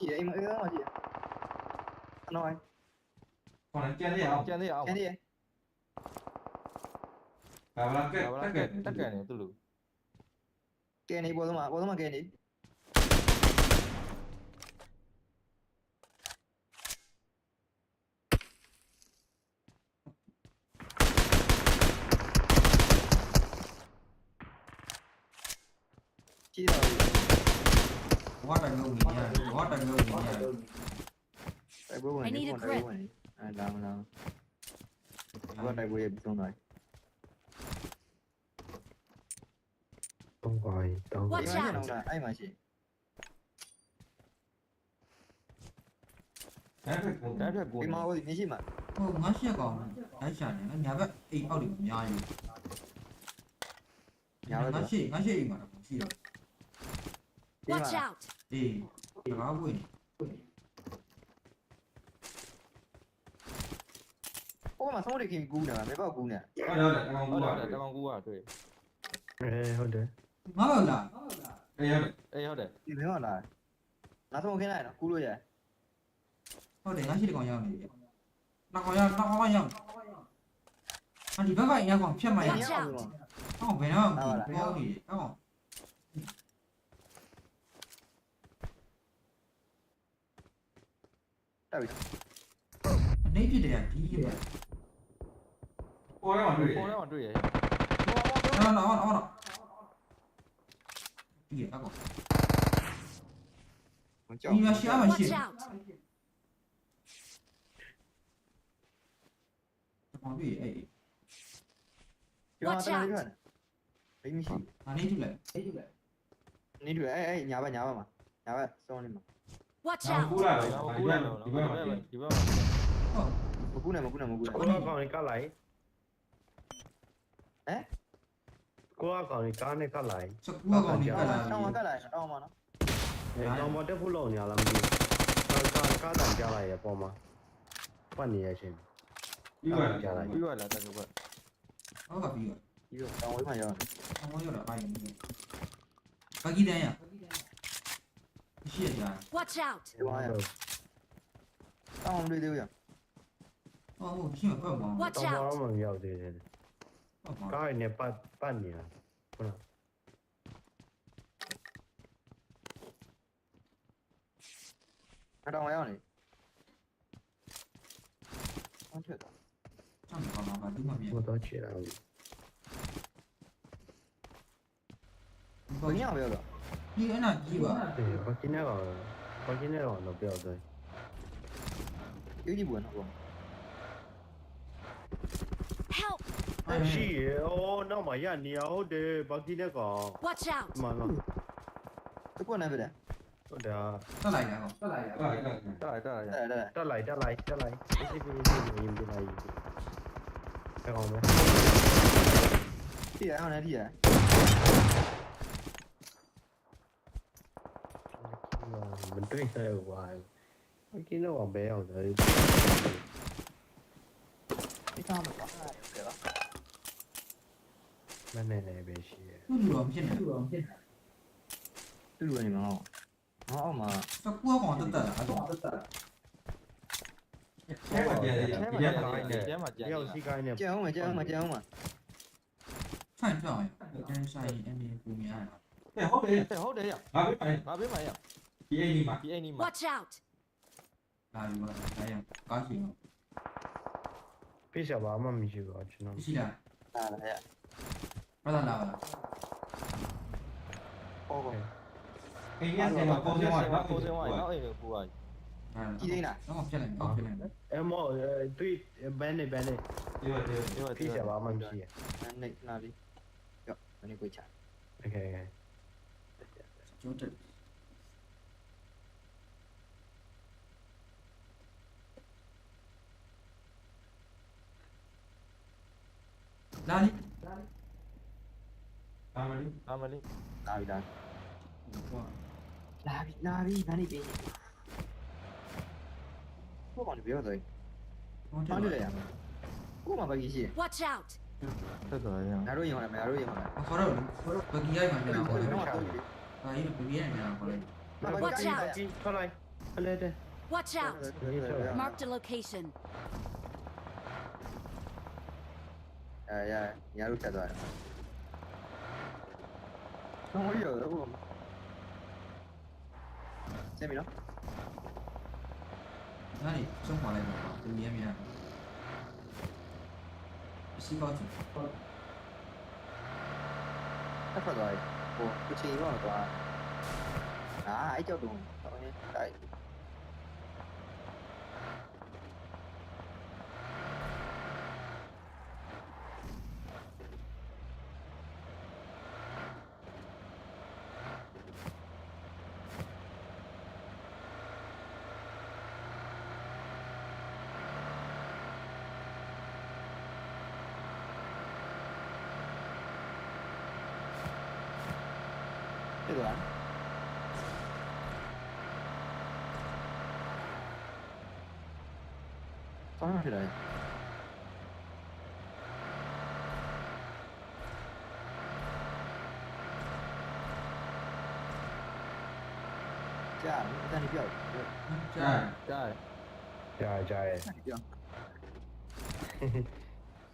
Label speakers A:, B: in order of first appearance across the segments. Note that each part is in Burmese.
A: chị em ứa mà chị anh ơi còn đằng trên đi không? Trên đi
B: không. Trên đi bà bà cái cái cái cái cái này tôi lừa. Cái này bố mà bố mà cái này chị rồi quá
C: là ngu quá water water type
B: పోయి
C: నీ
B: phone type పోయి రామ్ రామ్
D: ఇంకో టైప్ పోయి
E: చెప్తున్నా không gọi tao Watch
B: out. Ai mà chị? Đã được
A: cuốn. Đi mau đi gì mà. Ô ngã xe còn. Đấy chả này nó nhá vậy. Ý bao điểm nhá gì. Nhá vậy. Ngã xe, ngã xe mà nó cũng gì
B: rồi.
F: Watch out.
A: Đi. တကားဝင်
B: ဟိုမှာဆုံးရခင်ကူးနေတာဘယ်ပေါ့ကူးနေတာ
D: ဟုတ်တယ်ကောင်း
E: ဟုတ်
D: ဘူး
E: တယ်
D: လား
E: တကောင်ကူကတွေ့
C: အဲဟုတ်တယ်
A: ငါတော့လာ
D: အေးဟုတ်တယ်
E: အေးဟုတ်တယ်
B: ဒီဘယ်မှာလာနောက်ဆုံးခင်းလိုက်နော်ကူးလို့ရ
A: ဟုတ်တယ်ငါရှေ့ကောင်ရောက်နေပြီနောက်ကောင်ရောက်နောက်ကောင်ရောက်အဒီဘက်ကအိမ်ကောင်ဖြတ်မှရ
F: Watch out
A: ဟောဘယ်တော့ဘယ်ရောက်နေဟော
B: တက်ပြီ
A: အနေပြတယ်ဒီကြီးပဲ
D: ပေါ်ရအောင်တွေ့
E: ပေါ်တော့တွေ့ရ
A: နော်နော်နော်နော်ဒီအကောင်
B: မကြောက်
A: ဒီမှာရှာမှရှိ
F: Watch out!
A: ကောင်ပြီအေး
B: ဒီမှာတက်နေတယ်ဘယ်မရှိ
A: အနေကြည့်လိုက်အေးကြည့်လိုက်
B: နေတူအဲအဲညာဘက်ညာဘက်မှာညာဘက်စောင်းနေမှာ
F: Watch
D: ဆောင်း
F: out!
D: ကူလာတော့
E: တော့
D: ဒီ
E: ကူ
D: ဘ
E: လာ
D: က်
E: တော့
D: ဒီဘက်မှာ
E: ဒီဘက်မှာ
B: မကူနဲ့မကူနဲ့မကူနဲ့
C: ကိုကကောင်လေးကလိုက်ကိုကကောင်လေးကားနဲ့ကလိုက်
A: စကူကောင်ကြီးကလာ
B: တောင်းမကလိုက်တောင်းမနော်
C: အဲတော့မတက်ဖို့လုံးညာလားမသိဘူးကားကားတန်ကြလိုက်ရပေါ်မှာပတ်နေရချင်း
D: ဒီဘက်
C: ကြလိုက်
E: ပြီးရလားတက်ကဘက်
A: ဟုတ်ကပြီးတော့
B: ဒီတော့တောင်းဝေးမှရောက်
A: ဟောရောက်တာပိုင်းဘဂီတန်းရရှိရကြ
F: Watch out!
B: ဒီမှာရောက်တောင်းမတွေ့သေးဘူးရ
A: ဟောဟုတ်ရှိမှာပတ်ပါ
F: Watch
C: တော့
F: out!
C: မရောက်သေးတယ်
A: ပတ်ပါ
C: ကားနဲ့ပတ်ပတ်နေတာဟုတ်လား
B: တောင်းရောက်နေဟုတ်တယ်
A: စမ်းပါပါတူမပြေ
C: မတော့ချေတာဘူး
B: ဘယ်ညောင်ပြောတော့
A: ဒီအနာကြီးပါ
C: အေးဘာကင်းနေကောင်ဘာကင်းနေကောင်တော့ပြောတယ်
B: ယူကြည့်ဘူးနော်
F: Help!
C: ရှိ 谢谢。啊 watchout 干
F: 嘛呀
C: 当我们
B: 丢呀哦哦听
C: 了快帮我
A: 找要这些。人年半半年不能。
D: 二蛋我要
E: 你。我都
B: 起来
C: 了。哦你要不要 네, 확인해가 확인해가 안 나쁘야 돼. 여기 뭐야 나봐.
B: Help! 아, 씨, 어, 나 마야
C: 니야 어데 바퀴네가. Watch out! 맞아. 이거 나 그래.
B: đấy Tao lại nào. Tao lại. Tao lại.
C: Tao lại. Tao lại. Tao lại. Tao
A: lại. Tao lại. Cái gì cái gì nhìn cái này. Cái
B: hồn này. Đi à, hồn này đi à.
A: Between hoài. Mấy cái nó còn béo rồi Cái sao mà có là được
D: được Bên này này. Bè xìa Tujuannya Tujuannya
E: mau
D: Mau
E: mà
D: Sao
E: cua còn tất tả à? Đúng tất mà, Chém
C: mà chém mà chém mà chém mà
B: chém mà chém mà chém mà chém mà chém mà. Sao em giỏi Cho em
A: sai em đi cùng nhà Thầy hốt đi. Thầy hốt đi. À Bà
D: biết mày. Bà biết mày à. ယ်
E: ရ
D: ငါပဲไป
E: ငါပေးမှာရ
D: ဒီအိမ်ဒီမှာ
E: ဒီအိမ်นี่မှာ
F: Watch out!
A: လာယူပါဒါရကားရှိ
C: ဖိစားဘာမှမရှိဘူးကျွန်တော်
A: ရှိလား
B: လာလာရ
A: ဘာသာလာပါ
B: ဟောကော
D: အိမ်ကြီးကပုံစံဝါ
E: ပုံစံဝါနောက်အိမ်ကိုပူသွား
B: ကြည့်နေတာ
A: တော့ဖြစ်လိုက်တော့ဖြစ်လိုက်
C: အဲမောတွေ့ဘန်နဲ့ဘန်နဲ့
D: ဒီလိုဒီလို
E: ဒီမှာ
C: ဖိစားဘာမှမရှိရ
B: နေနာလီရောမနေကိုချာ
C: โอเค
A: ကျိုးတက်လာ
D: အာမလီ
E: အမလေး
B: လာပြီလာလာပြီလာပြီဘာနေပြီဟောကောင်ပြောတော့
A: ဟော
B: ဘာ
A: တယ်
B: လို့လဲရကိုမဘာကြီးရှိ
F: Watch out!
E: ဆက်သွားရအောင်
B: ငါတို့ရင်ဟောတယ်ငါတို့ရင်ဟောတယ်
A: ခေါ်တော့ဘဂီရိုက်မှပြန်
B: ဒီ
A: တော့
B: ကို
A: ခေါ်တယ်
B: တော့တော့
A: ဒါကြီးဘဂီရိုက်မှပြန်ခေါ်တယ်
B: ဘာဘာကြီး
C: ကြီးထွက်လိုက်ဖလဲတဲ့
F: Watch out! Marked a location.
B: အဲရညာလို့ချက်သွားတယ် 那我有的我。在米了？哪里？中华那边啊？绵绵。新包子。太块张了，不不
C: 轻易
A: 忘
B: 了吧？啊，还叫东，东
C: 西
A: 太。 เหลือ
C: ซ้ายมา
B: ที่ไหนจ่ายจ่ายนิดเดี
D: ยว
E: ใช่
B: จ้ายใช่ใช่จ้ายนิ
D: ดเดีย
E: ว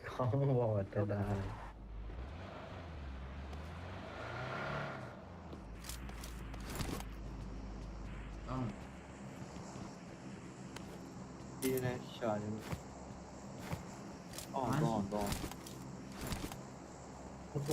E: เขา
D: บอก
E: แต่ได้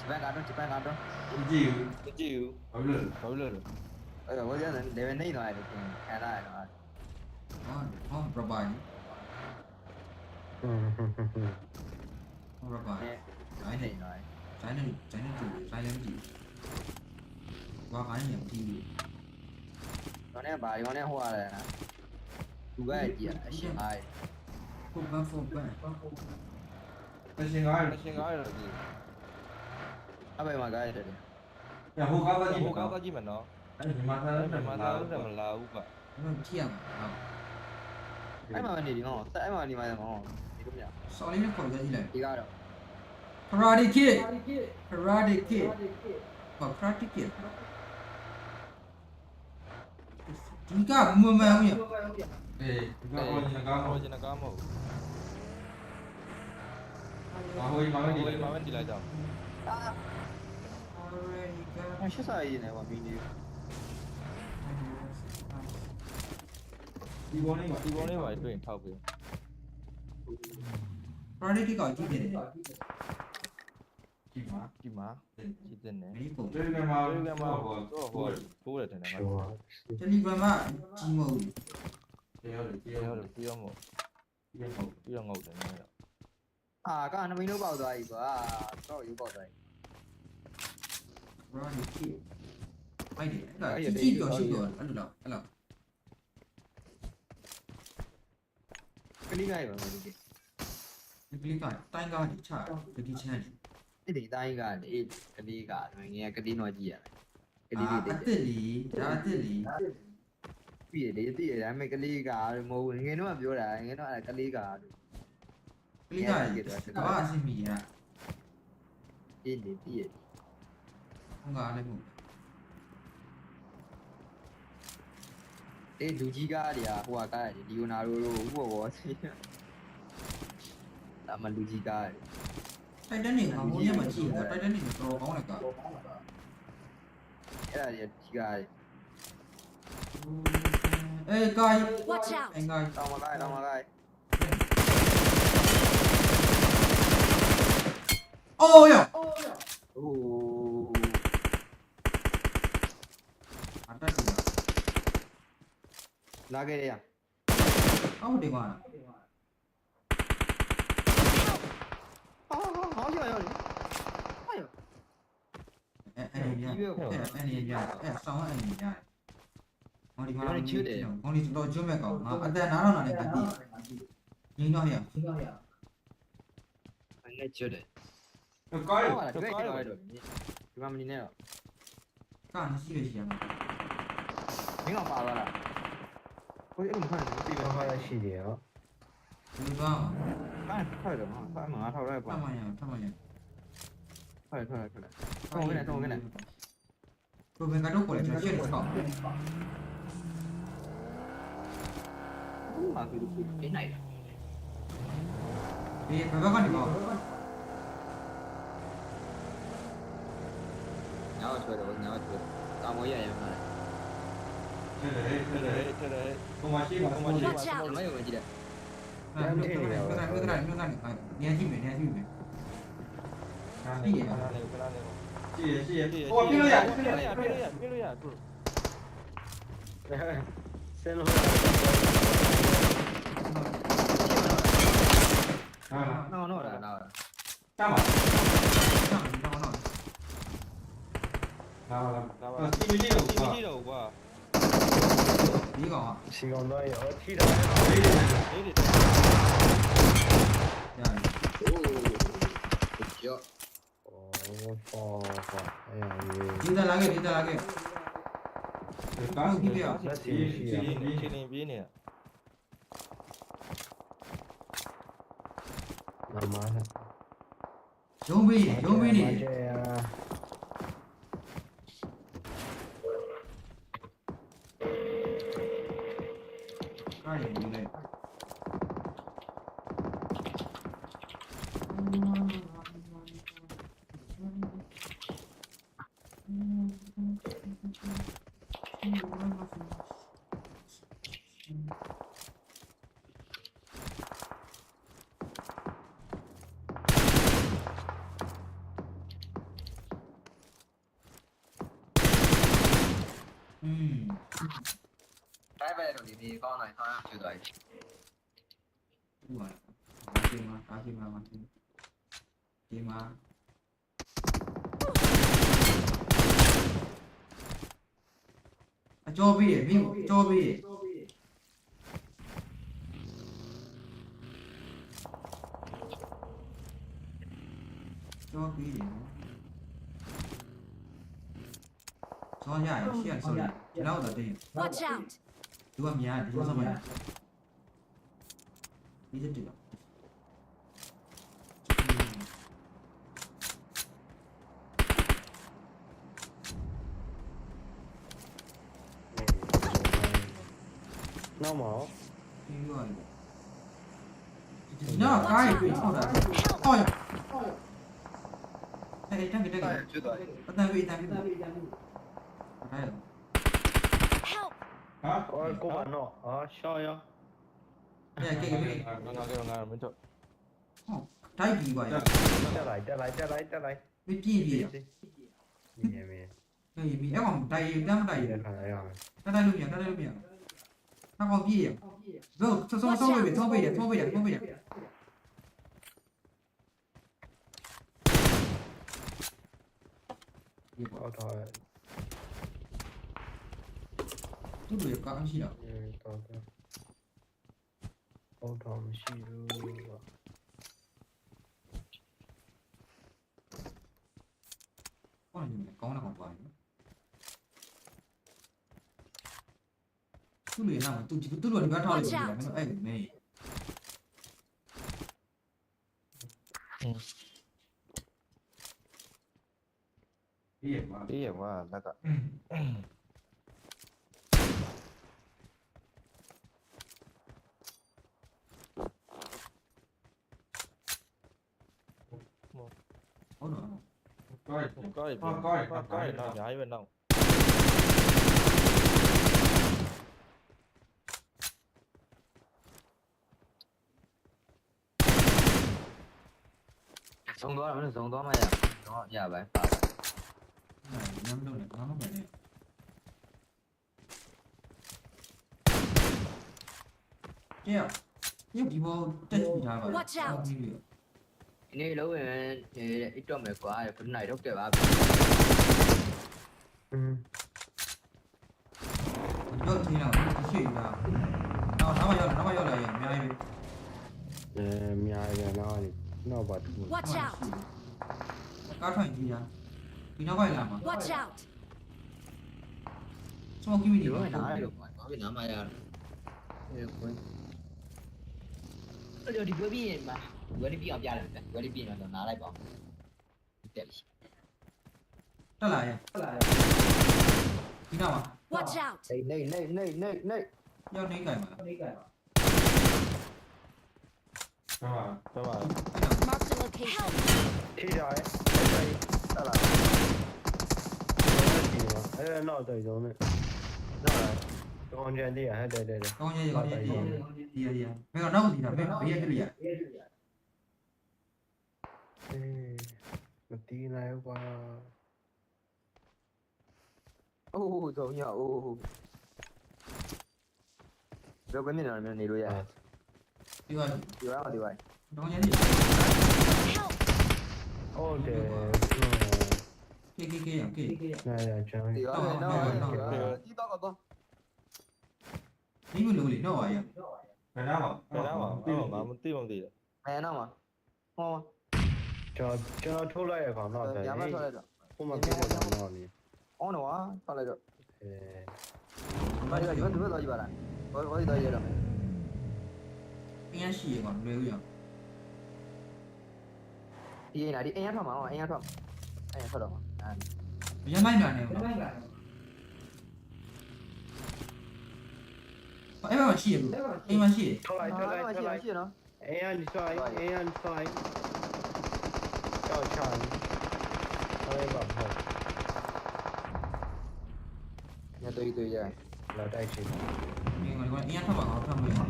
B: ചിപ്പാൻ കാട്ടും ചിപ്പാൻ കാട്ടും ദൈവനായിരുന്നു പ്രഭാനി Parbhani trái này. Trái này trái này chủ trái này
A: gì? Qua cái niệm thi
C: đi con này bà con hoa này chú
A: gái gì? à xin
B: ai không bán
A: không. Bán không bán xin ai xin ai gì? အဖေမှာကား
D: ရ
E: တယ်ည
D: ဟိုကားပါကြည့်
E: ဟို
D: ဟို
E: ကား
D: ကား
E: ပါသွားကြည့်မယ်နော်
D: အဲ့ဒီမှာသား
E: အဲ့နဲ့မှာ
D: မှာသား
E: သား
D: တယ်
E: မလာဘူးပါ
A: မင်းကြည့်ရမှာ
B: အဲ့မှာမနေဒီနော်ဆက်အဲ့မှာနေမှာနော်ဒီလိုမရ
A: ဆော်လေးနဲ့ခေါ်ကြည့်လိုက်
B: ဒီကတော့
A: Karate Kid Karate Kid ဘာ Karate Kid ဒီကမမှန်ဘူးရ
D: အေးဒီကောင်ကကား
E: ဟို
D: ဟို
E: ကျွန်တော်ကားမဟုတ်ဘူး
D: ဟိုဒီမှာမဟို
E: ဒီမှာပဲ
D: ဒီဒီ
E: လို
D: လို
E: က်မှာပဲဒီလိုက်ကြ
B: အောင် ရှစ်စာရေးနေပါမင်းကြီး
D: ဒီဘောလေးမှာ
E: ဒီပုံလေးပါတွေ့ရင်ထောက်ပေး
A: Karate Kid ကကြည့်နေတယ်
D: ဒီမှာ
E: ဒီမှာကြည့်တဲ့နဲ့
A: ဒီပုံ
D: ဒီကမှာ
E: ဒီကမှာ
D: ဟို
E: တော့ဟိုပိုးတယ်တယ်ငါ
C: ကျော်
A: Telegram ကကြီးမဟုတ်ဘူး
D: တရားတယ်တ
E: ဒီ
D: ရား
E: ရော
D: တယ်
E: ပြီးတော့မဟုတ်
D: တရားဟုတ်
E: ပြီးတော့ငုတ်တယ်နော်
B: အာကနမင်းတို့ပေါက်သွားပြီကွာတော့ယူပေါက်သွားပြီ
A: Karate Kid ဖိုက်တယ်အဲ့ဒါကြည့်ကြော်ရှိကြော်အဲ့လိုတော့အဲ့လို
B: ကလေးကရပါမင်းကြီး
A: ဒီကလေးကတိုင်းကားကြီးချတတိချမ်းကြီး
B: အဲ့ဒီတိုင်းကလေကလေးကငယ်ကလေးတော့ကြည့်ရမယ်က
A: အ
B: လေးလေး
A: အစ်စ်လီဒါအစ်စ်လီ
B: ပြည့်လေတည့်ရဒါပေမဲ့ကလေးကမဟုတ်ငယ်တော့ပြောတာငယ်တော့အဲ့ကလေးက
A: ကလေးကကဘာအဆင်မီရ
B: ပြည့်လေပြည့်
A: ဟောကလည်းမဟုတ်
B: အေးလူကြီးကားတွေကဟိုကကားတယ်ဒီယိုနာရိုတို့ဟိုဘောစီဒါမှလူကြီးကားတယ်
A: တိုက်တန်းနေမှာဟိုရက်မှာကြည့်တော့တိုက်တန်းနေတော့ကောင်းတယ်က
B: အဲ့ဒါတွေကြီးကားတယ်
A: အေးကာယ
F: Watch out!
A: အင်္ဂါ
B: တောင်းမကားတောင်းမကား
A: အိုးရ
B: အိုး
A: အတက်
B: 어, 야! 오. 안 닿는
A: 다.
B: 나
A: 게 야. 아무 데
B: 가 하 나. 아, 아, 아, 야, 야. 아 야.
A: 에, 에, 에, 야. 에, 에, 야. 에, 싸 워, 에, 야. 머
B: 리 말 아. 머리 치우 대.
A: 머리 너 좀해 가. 아, 안
B: 돼 나랑 나네 같 이. 니너 해. 니너 해.
D: 안내 치우
E: 대.
D: 搞高
E: 一，搞就，你，就玩不
D: 进来咯。干啥？他洗？
F: 没
B: 搞罢
F: 了。
B: 我去，你怎么看
A: 的？我洗的鞋，洗的。你搞？哎，快点，快，快点，啊差不多来搬。三块，快
D: 点，
A: 快
D: 点，
A: 出。
E: 我过来，我过来。
D: 准备赶紧
E: 过
D: 来，这鞋里
E: 操。妈，给的给的，给哪一？你
C: 乖乖看
D: 你
B: 搞。你要去
D: 的我你
A: 要去的
D: 达摩
E: 艳
D: 艳
E: 这
D: 里这里这
E: 里
D: 东
E: 华西吧
A: 东华西吧
C: 我没有问题的联
D: 系没联
E: 拿吧
A: 拿吧，啊，
B: 七杠六，
C: 七杠六吧。啊？七
A: 个多一。七点，七。哦，不，
D: 发发，
C: 哎呀，你。再拿，
E: 你再拿个。刚给的
C: 啊，七七
A: 零七零比的。
C: 老妈
A: 呢？有威力，有威力。
B: တိုင်းပဲတော့ဒီဒီကောင်းနိုင်ဆောင်းရချူသွားပြီ
A: ဒီမှာအားရှိမှာအားရှိမှာမှာဒီမှာအကျော်ပေးတယ်မင်းအကျော်ပေးတယ်ကျော်ပေးတယ်ဆောင်းရရရှေ့ရဆောင်းရဒီတော့တော့တင်း
F: Watch out!
E: 누가 미안해 누가
A: 미안해 이
C: 새끼가 넘어 이거 아니고 야 까이 어야 어야
A: 괜찮 괜찮 괜찮
C: 나 위에 나
A: 위에 나 위에 나 위에 我过完了啊，
C: 烧哟。没得鸡
A: 飞。干？没做。哦，太皮了。再来，再来，再来，再来。没鸡皮。没没没。哎，有？哎，带，一带。再来，再来。再来米呀！再来
C: 米呀！那
A: 黄皮呀？黄皮呀！
C: 不，超倍，超倍的，超倍的，超
A: 倍的，超倍的。打。 뚜루 약간 한시야 응, 맞아. 어, 다음 시루가. 꺼는 지금 꺼나
D: 간거
E: 아니야? 뚜루 얘나
A: 뚜루
D: 지금
E: 뚜루
D: 아니면 타워 이거
E: 그냥 아이 네. 예, 마. 예,
B: 마. 나가. coi coi coi coi coi coi bên đâu xuống đó nó
A: xuống đó mà giờ đó giờ vậy phải này năm đâu được nó vậy này kia nhúc gì vô chết gì ra vậy
F: Watch out.
B: ဒီနေ့လုံးဝင်အိတ်တော့မယ်ကွာဘယ်နိုင်တော့ကြပါ
C: อืม
A: တော့ထင်းတော့ဒီရှိနေတာတော့နောက်မှရောက်နောက်မှရောက်လာရင်အများကြီးပဲ
C: အဲများတယ်နော်နော်ပါတူ
F: Watch out!
A: ကားထွင်ကြည့်ရဒီနောက်ကလာမှာ
F: Watch out!
A: စမောကီမီ
B: ဒီ
A: ဒီ
B: ဘ
A: ဘာ
B: က်နားရတော့ဘာဖြစ်နားမရတော့အဲဝင်
G: အဲ့တော့ဒီဘွဲပြီးရင်မှာဝယ်ပြီး 我的兵要加了，我的兵要拿来
A: 包，对不起。再来呀，再来呀，听到
F: ？Watch out！
B: 内内内内内
A: 内，要内改吗？内改吗？干嘛？
D: 干嘛？Mark
E: the location。
F: 踢掉哎，
C: 可以，来。还在闹队中呢，再来，中间地，还对对对，中
A: 间地，中间地，中间地，没有那么低的，没有，没有这里。mình đi Medina qua
C: Oh, ok oh. Dia benda nak ni
B: dulu ya. Tiwa. Tiwa apa tiwa? Taunya ni. Oh, deh. Oke, oke,
A: oke, oke.
B: Ya, ya, jangan. Tiwa, no, no.
A: Tiwa apa? Ini pun
F: dulu,
C: no ya. Kenapa? Kenapa?
A: Kenapa? Mesti mesti. Kenapa? Oh. ကေ
C: နားရချမ်း
B: ဒီရအောင်နော်ဒီတော့တော့
A: ဒီမလို့လေတော့ပါရ
D: ဘယ်နားပါ
E: ဘယ်တော့မှအော်ငါမသိမှမသိတယ်
B: အဲနော်မဟော
C: ကျွန်တော်ကျွန်တော်ထုတ်လိုက်ရကောင်တော့တယ်
B: ညမထွက်လိုက်တော့
C: ခုမှပြည့်တယ်တော့နေ
B: အော်နော်ထွက်လိုက်တော့
C: အဲ
B: ဘာဒီကဒီဘက်ဒီဘက်တော့ကြည့်ပါလားဘာဘာဒီတော့ရတော့
A: အင်းရှိရကောင်လွယ်ဦးရ
B: ဒီနေဒီအရင်ထွက်မှာအရင်ထွက်အရင်ထွက်တော့မှာအဲ
A: ရမ်းလိုက်မြန်နေဘူးအဲ့မှာရှိရဘူးအိမ်မှာရှိရ
C: ထုတ်လိုက်ထုတ်လိုက်ထုတ်လိုက်
B: ရှိနော်
C: အဲရန်ဆိုင်အဲရန်ဆိုင်ကြောက်ချမ်းဟဲ့ဘာဟုတ်
B: ညတွေ့တွေ့ရ
C: လာတိုက်ချင်
A: Trời trời. Thôi em bầm hồn Nhà tôi tôi dài Là đây chị. Mình gọi ép thôi bảo không
B: mình hỏi.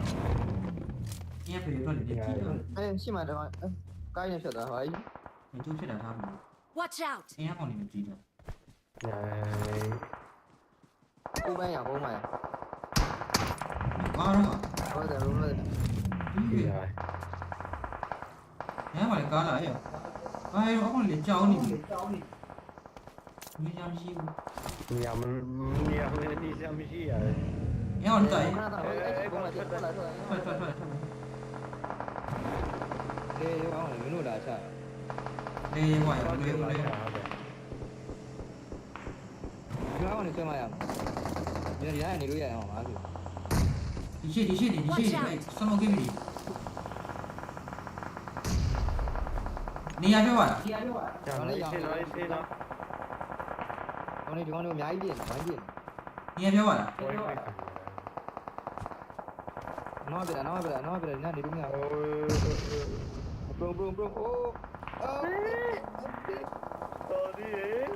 B: Ép thì tôi để chết rồi Ê xin mà Cái
A: này sẽ Mình chung sẽ đợi hỏi
F: Watch out.
A: Ép còn mình
C: chỉ
B: được Này Cô bé nhỏ cô
A: mày. Có
B: đúng không? Có dạ, rồi. Đúng
A: rồi.
C: Dạ.
A: Rồi Nếu mà có lỗi ဘာရောအကောင်လေကြောင်းနေပြီမင်းကြောင်ရှိဘူး
C: ညာမညာမဒီစမရှိရတယ်
A: ညောင်းတိုင်
B: ခဏတော့အဲ့ကိုမတက်ထွက်လာထွက်လာ
A: ထွက်ထွက်ထွက်ထွက်
B: လေရောင်းမင်းတို့လာချ
A: လေဝိုင်လေလေ
B: ဒီကောင်နေဆွဲမရမှာဒီရနေလို့ရအောင်ပါဆို
A: ဒီရှိဒီရှိဒီရှိစမောကိမီနေရာပြောပါလား
C: ညာလေးရှင်းလို့ရှင်းတော့
B: ကောင်းနေဒီကောင်တွေအများကြီးပြင်ဝိုင်းပြင်
A: နေရာပြောပါလား
C: ဝိုင်းပိတ်
B: နော်ပြတာနော်ပြတာနော်ပြတာညနေလို့မရ
C: အိုး
B: ဘုံဘုံဘုံအိုးအော်
C: တော်ဒီအေးဘာနေပြတော့အေးအေးလုံးလုံး
B: ဒီကောင်တေးတော့မ નિયા જો વાત કોને જોવાનું મેં આવી દે ભાઈ દે નિયા જો વાત
A: નવા બેરા નવા બેરા નવા બેરા
C: ના
A: નિરુમી
C: આવો
A: બ્રો બ્રો
C: બ્રો ઓ સોરી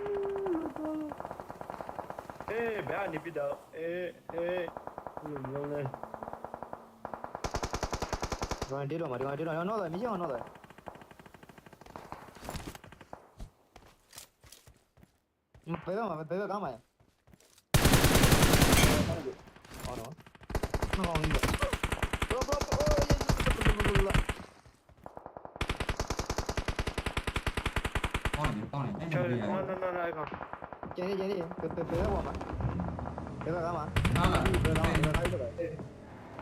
C: એ બેા
B: નિબિદા એ એ બ્રો ને વાંટી લો મારી વાંટી લો નો દે મિજો નો દે Pedro, mà Pedro, cama. Oh
A: no. No,
B: no. Bro, bro, bro. con này con này chơi con con con ơi
C: con chơi đi chơi đi từ từ
B: từ đó
C: mà từ từ đó mà
B: đó là từ đó mà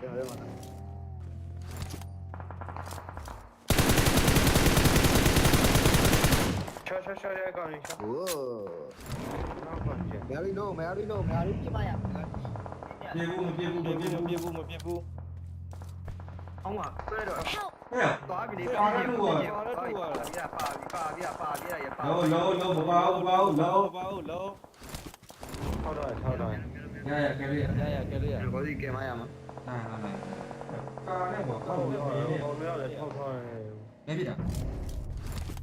B: từ đó mà Mary no Mary no Mary
G: ပြစ်မရဘူး
D: ပြေဘူးမပြေဘူး
E: မပြေ
D: ဘူး
E: မပြေဘူးမပြေဘူး
B: အောင်ပါဆွဲတော့
D: ဟဲ့
B: သွားပြီလေ
D: ပါရတူပါ
B: ပါရတူပါပါပြီပါပြီပါပြီရပါ
D: လောလောလောဘပါဦးပါဦးလော
E: ပါဦးလော
C: ထောက်တော့ထောက်တော့
D: ရရကလေး
E: ရရကလေးရ
B: ကိုစီကဲမရမှာ
A: ဟာဟာ
D: ကာနဲ့ဘောကောက်ပြီး
C: တော့ဘောလည်းထောက်ထား
A: တယ်မင်းပြတာ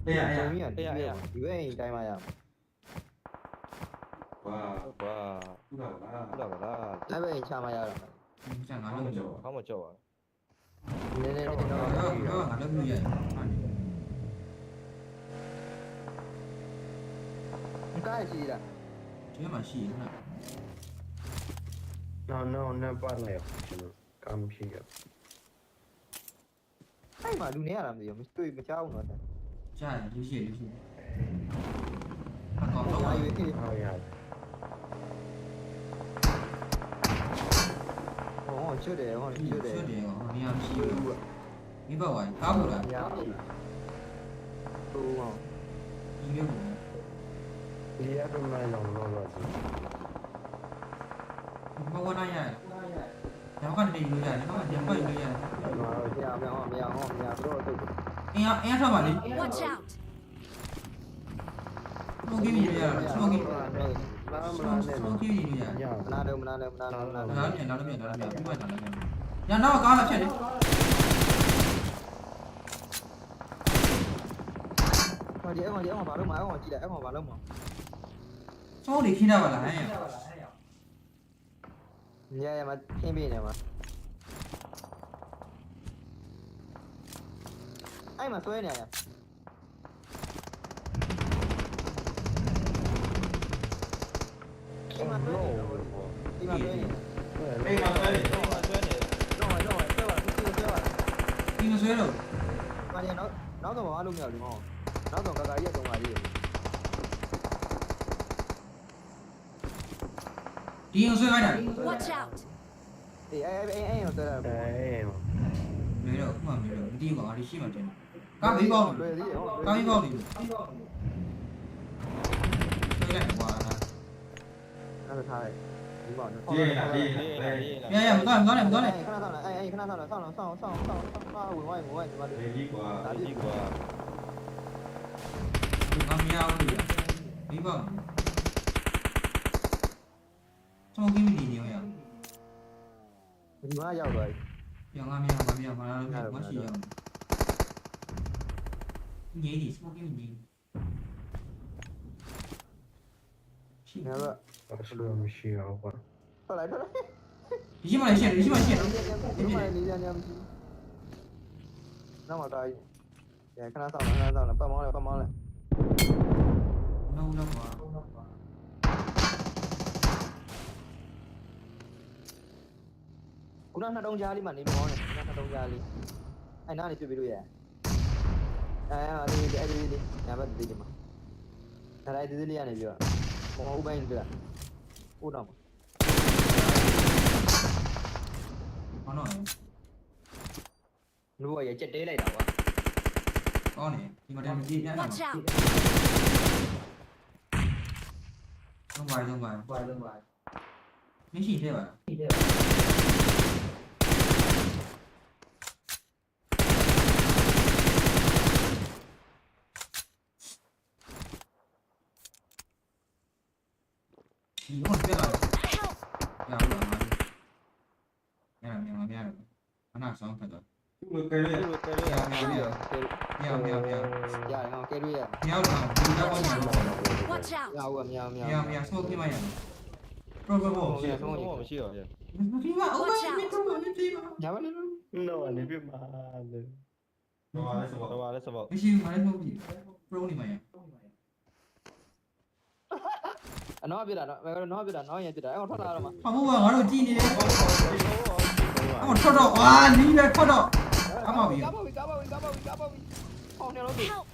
D: အေး
B: အေး
D: အေး
B: ဒီဘက်အိမ်တိုင်းမရမှာ 哇哇！
A: 老了，老了，
E: 还没下麦呀？嗯，
B: 想哪那么久，
A: 干那么久啊？来来来，
B: 那个那
A: 个，还能录音？
C: 看你。你干啥去的？今天把戏赢了。
B: 那那那办了呀？干屁呀？哎妈，六年了没
A: 有，没对没加我呢。加，游戏
B: 游戏。
C: 他搞错了。
B: 哎呀。 တ်တယ်ဟောချွတ်တယ်
A: ဆွတ်တယ်ဟောနေရာမရှိဘူးမိဘဝိုင်းကားဘူးလား
C: ရပြီ
B: ဟိုဟော
A: ဒီလိုဘူး
C: ဒီရတော့မလောတော့တော့
A: ဘဝနာရရောကနေယူရတယ်တော့ညပတ်ယူရတယ်
C: ငါတို့
B: မရမရမရဟောမရတော့တော့
A: အင်းအင်းထားပါလေ
F: Watch out!
A: စမိုကီးယူရတယ်စမိုကီး
C: လာမလာနဲ့
A: စမိုကီးယူရ
C: ရ
B: မနာတော့မနာတော့မနာတော့မနာတော့
A: နားပြန်နားပြန်နားပြန်ပြတ်တာလည်းညတော့ကားလာဖြတ်တယ်
B: ဟောဒီအဲ့ဟောဒီအဲ့ဟောဘာလို့မအဲ့ဟောကြည့်လိုက်အဲ့ဟောဘာလို့မ
A: စောတွေခင်းတာပါလားဟဲ့
B: ညရမှာခင်းပေးနေမှာအဲ့မှာဆွဲနေရ ဒီမှာဆွဲနေဒီမှာဆွဲနေ
D: အေးမဆွဲနေ
E: တော့ဆွဲနေ
B: တော့တော့ဆွဲပါသူဆွဲပါ
A: ဒီမဆွဲတော့
B: မာရီနောက်နောက်တော့ဘာလို့မရဘူးဟောနောက်တော့ကာကာကြီးကတော့ပါကြီး
A: ဒီမဆွဲခိုင်းတာ
F: Watch out!
B: အေးအေးအေးအေးတော့ဆွဲတာ
C: အဲ
A: လေတော့ဥမာမျိုးတော့မတီးပါဘူးရှိမှတင်ကားဘေးပေါက်
B: လွယ်သေးဟော
A: ကားဘေးပေါက်နေဆွဲလိုက်ကွာ
B: အဲ့ဒါထားလိုက်ဒီပေါ့နော်
D: ရေးလာရေး
E: ရေး
D: လာ
E: လာ
D: ရေး
E: ရေးလာ
A: ရရမသွားမသွားနဲ့မသွားနဲ့
B: ခဏဆောင်လိုက်အေးခဏဆောင်လိုက်ဆောင်ဆောင်ဆောင်ဆောင်ဆောင်ဝင်ဝိုင်းဝင်ဝိုင်းဒီမှာ
D: လေကြီးကွာ
B: ဒါ
E: ဒီ
B: ဒီ
E: ကွာ
A: ငါမရဘူးဘေးပေါက်စမိုကီးမီနေရ
B: ဒီမှာရောက်သွားပြီ
A: ပြောင်းငါမရမမရမလာလို့မရှိရအောင်ငေးဒီစမိုကီးမီရှိ
B: ငါတော့
C: အဆလိုမရှိအောင်ကွာ
B: ထွက်လိုက်ထွက်လိုက်
A: ဒီမှာလည်းရှိတယ်ဒီမှာရှိတ ယ်
B: ဒီမှာလေးရညမ်းနောက်မှာတာကြီးရခဏဆောင်ခဏဆောင်ပတ်မောင်းလိုက်ပတ်မောင်းလိုက်
A: no no ကွာ
B: ခုနနှစ်တုံးကြားလေးမှနေမောင်းတယ်ခုနနှစ်တုံးကြားလေးအဲ့နားနေပြပြလို့ရအဲအဲ့ဒီအဲ့ဒီဒီညာဘက်ဒီဒီမှာဒါလိုက်ဒီဒီ လေးရနေပြီးတော့ဘောဥပိုင်းပြတာဟုတ်တော့
A: ဟောတော့
G: လူကရကြက်တဲလိုက်တာကွာ
A: ကောင်းတယ်ဒီမှာတည်းဒီပြန်လာ
F: Watch out!
A: လုံးပါလုံးပါပါလုံးပါမရှိသေးပါ ဒီတော့ပြလာ
F: Help!
A: ရအောင်ပါရရမြန်မြန်အနာဆောင်ဖတ်တော့
D: သူ့ကဲရ
E: သူ့ကဲရ
A: ရမြန်မြန်ရမြန်မြန်
B: ရတယ်ဟောကဲလို့ရ
A: မြောက်တော့ဒီတော့ဘာလို့
F: Watch out!
B: ရဟုတ်ကမြောင်မြောင်
A: မြောက်မြောက်ဆိုပြမရပရိုဂရမ်
E: မရှိတော့မရှိတော့ရ
A: မရှိပါဦးမင်းတို့မသိပါ
B: ညာဘက်လေး
C: နော်နေပြမှာလေ
D: တော့လည်းဆို
E: တော့
D: တော့
E: ပါလဲစပေါ့
A: မရှိဘူးမလည်းမဟုတ်ဘူးပရိုနေမှာရ
B: နောက်ပြတာနော်ဘယ်ကတော့နောက်ပြတာနောက်ရင်ပြတာအဲ့တော့ထွက်လာတော့မှာ
A: ။အမိုးကငါတို့ကြည်နေတယ်။အမိုးထွက်တော့ဝါလီးပဲထွက်တော့
B: ကားပါပြီကားပါပြီကားပါပြီကားပါပြီဟောနေလို့ပြီ
F: Help!